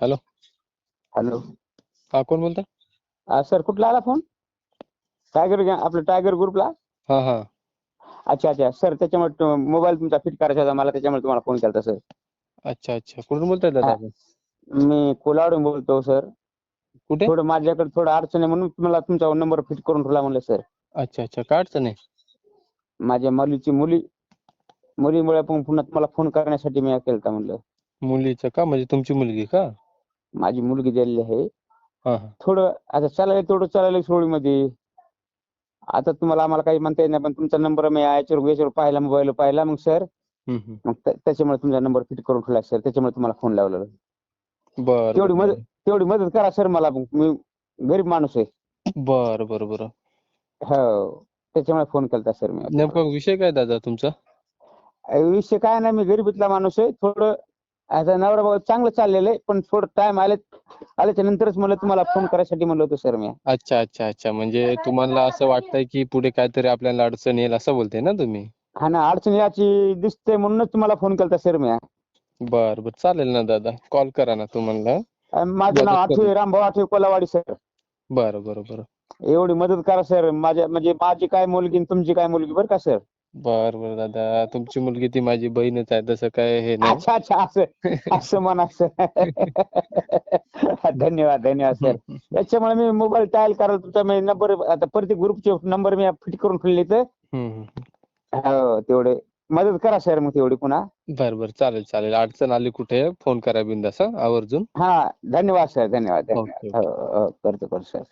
Hello. Hello. हा कोण बोलता हा सर कुठला आला फोन? टायगर गॅ- आपलं टायगर ग्रुपला हा हा. अच्छा अच्छा. सर त्याच्यामुळे मोबाईल तुमचा फिट करायचा होता. मला त्याच्यामुळे तुम्हाला फोन केला सर. अच्छा अच्छा. कुठून बोलताय दादा हा. आपण? मी कोलावडून बोलतो सर. कुठे? थोडं माझ्याकडे थोडं अडचण आहे म्हणून तुम्हाला तुमचा नंबर फिट करून ठेवला म्हणलं सर. अच्छा अच्छा. काय अडचण आहे? माझ्या मुलीची मुली मुलीमुळे पण पुन्हा तुम्हाला फोन करण्यासाठी मी केलता म्हणलं. मुलीचं का? म्हणजे तुमची मुलगी का? माझी मुलगी दिलेली आहे. हा हा. थोडं आता चालायला थोडं चालायला सोळीमध्ये आता तुम्हाला आम्हाला काही म्हणता येत नाही पण तुमचा नंबर मी याच्यावर याच्यावर पाहिला मोबाईल पाहिला मग सर हम्म, हम्म. मग त्या- त्याच्यामुळे तुमचा नंबर फिट करून ठेवला सर त्याच्यामुळे तुम्हाला फोन लावला. बर तेवढी बर. मदत तेवढी मदत करा सर मला. मग मी गरीब माणूस आहे. बर बर बर. हो. त्याच्यामुळे फोन केलता सर मी नेमका विषय काय दादा तुमचा? विषय काय नाही मी गरीबीतला माणूस आहे. थोडं आता नवरा बाबा चांगलं चाललेलं आहे पण थोडं टाइम आले आल्याच्या नंतरच मला तुम्हाला फोन करायसाठी म्हणलं होतं सर मी. अच्छा अच्छा अच्छा. म्हणजे तुम्हाला असं वाटतंय की पुढे काहीतरी आपल्याला अडचण येईल असं बोलते ना तुम्ही? हा ना अडचण याची दिसते म्हणूनच तुम्हाला फोन केलता सर मी. बर बर. चालेल ना दादा. कॉल करा ना तुम्हाला. अं, माझं नाव मदत करू. आठवे रामभाऊ आठवे कोलावाडी सर बर बर बर. एवढी मदत करा सर माझ्या म्हणजे माझी काय मुलगी आणि तुमची काय मुलगी बरं का सर बर बर दादा. तुमची मुलगी ती माझी बहीणच आहे तसं काय हे नाही. अच्छा अच्छा असं असं म्हणा सर धन्यवाद धन्यवाद सर त्याच्यामुळे मी मोबाईल टायल करायला तुमचा मी नंबर आता प्रत्येक ग्रुपचे नंबर मी फिट करून ठेवले तर हम्म, हम्म. हो तेवढे. मदत करा सर मग तेवढी पुन्हा. बर बर चालेल चालेल. अडचण आली कुठे फोन करा बिंदास हं, आवर्जून. हा धन्यवाद सर धन्यवाद धन्यवाद. हो हो करतो करतो सर